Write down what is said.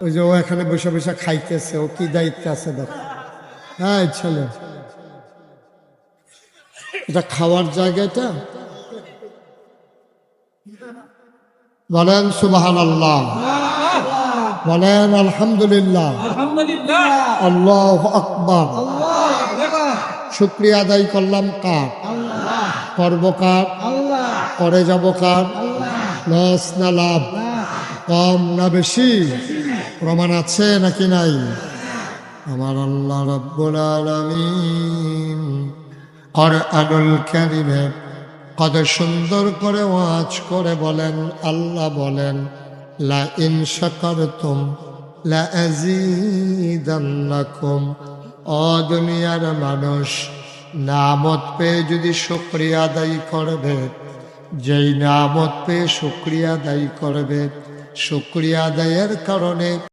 ওই যে ও এখানে বসে বসে খাইতেছে ও কি দায়িত্ব আছে দেখো। হ্যাঁ ছেলে। এটা খাওয়ার জায়গাটা বলেন সুবাহান আল্লাহ বলেন আলহামদুলিল্লাহ। আল্লাহ আকবর। শুক্রিয়া আদায় করলাম কার? করব কার? করে যাব কার? লস না লাভ। কম না বেশি। প্রমাণ আছে নাকি নাই? আমার আল্লাহ রব্বুল আলামিন কোরআনুল কারিমে কত সুন্দর করে ওয়াজ করে বলেন, আল্লাহ বলেন লা ইন শাকারতুম লা আযীদান্নাকুম ও দুনিয়ার মানুষ, নামত পেয়ে যদি শুক্রিয়া আদায় করবে, যেই নামত পেয়ে শুক্রিয়া আদায় করবে, শুক্রিয়া আদায়ের কারণে